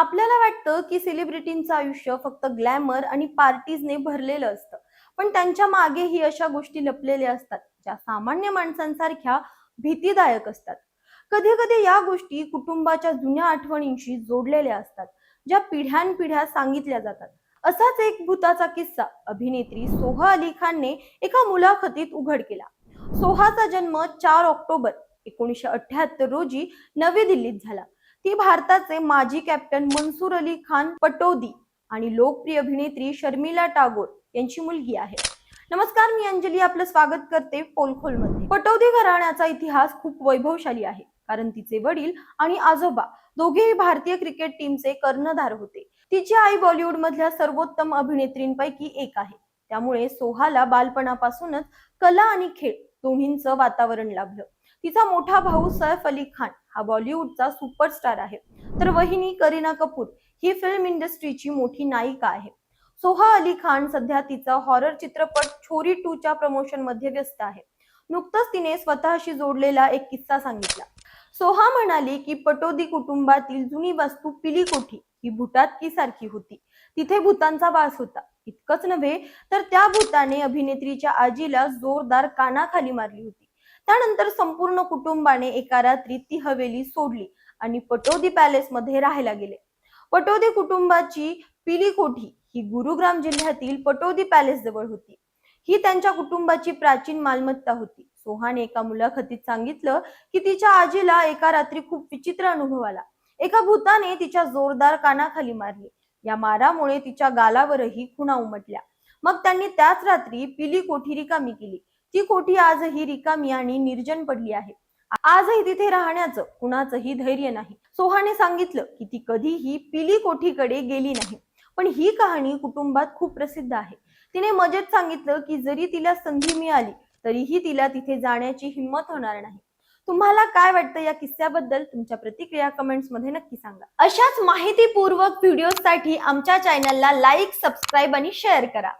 आपल्याला वाटतं की सेलिब्रिटींचं आयुष्य फक्त ग्लॅमर आणि पार्टीजने भरलेलं असतं. पण त्यांच्या मागेही अशा गोष्टी लपलेल्या असतात ज्या सामान्य माणसांसारख्या भीतीदायक असतात. कधी कधी या गोष्टी कुटुंबाच्या जुन्या आठवणींशी जोडलेल्या असतात ज्या पिढ्यानपिढ्या सांगितल्या जातात. असाच एक भूताचा किस्सा. अभिनेत्री सोहा अली खानने एका मुलाखतीत उघड केला. सोहाचा जन्म चार ऑक्टोबर एकोणीसशे अठ्याहत्तर रोजी नवी दिल्लीत झाला. ती भारताचे माजी कॅप्टन मनसूर अली खान पटोदी आणि लोकप्रिय अभिनेत्री शर्मिला टागोर यांची मुलगी आहे. नमस्कार मी अंजली. आपलं स्वागत करते पोलखोलमध्ये. पटोदी घराण्याचा इतिहास खूप वैभवशाली आहे कारण तिचे वडील आणि आजोबा दोघेही भारतीय क्रिकेट टीमचे कर्णधार होते. तिची आई बॉलिवूड मधल्या सर्वोत्तम अभिनेत्रींपैकी एक आहे. त्यामुळे सोहाला बालपणापासूनच कला आणि खेळ दोन्हींचं वातावरण लाभलं. तिचा मोठा भाऊ सैफ अली खान हा बॉलिवूडचा सुपरस्टार आहे. तर वहिनी करीना कपूर ही फिल्म इंडस्ट्रीची मोठी नायिका आहे. सोहा अली खान सध्या तिचा हॉरर चित्रपट छोरी टू च्या प्रमोशनमध्ये व्यस्त आहे. नुकतंच तिने स्वतःशी जोडलेला एक किस्सा सांगितला. सोहा म्हणाली की पटोदी कुटुंबातील जुनी वास्तू पिली कोठी ही भूटातकी सारखी होती. तिथे भूतांचा वास होता. इतकंच नव्हे तर त्या भूताने अभिनेत्रीच्या आजीला जोरदार कानाखाली मारली होती. त्यानंतर संपूर्ण कुटुंबाने एका रात्री ती हवेली सोडली आणि पटोदी पॅलेस मध्ये राहायला गेले. पटोदी कुटुंबाची पिली कोठी ही गुरुग्राम जिल्ह्यातील पटोदी पॅलेस जवळ होती. ही त्यांच्या कुटुंबाची प्राचीन मालमत्ता होती. सोहाने एका मुलाखतीत सांगितलं की तिच्या आजीला एका रात्री खूप विचित्र अनुभव आला. एका भूताने तिच्या जोरदार कानाखाली मारली. या मारामुळे तिच्या गालावरही खुणा उमटल्या. मग त्यांनी त्याच रात्री पिली कोठी रिकामी केली. ती कोठी आजही रिकामी आणि निर्जन पडली आहे. आजही तिथे राहण्याचं कुणाचंही धैर्य नाही. सोहाने सांगितलं की ती कधीही पिली कोठीकडे गेली नाही. पण ही कहाणी कुटुंबात खूप प्रसिद्ध आहे. तिने मजेत सांगितलं की जरी तिला संधी मिळाली तरीही तिला तिथे जाण्याची हिंमत होणार नाही. तुम्हाला काय वाटतं या किस्स्याबद्दल तुमच्या प्रतिक्रिया कमेंट्समध्ये नक्की सांगा. अशाच माहितीपूर्वक व्हिडिओसाठी आमच्या चॅनलला लाईक सबस्क्राईब आणि शेअर करा.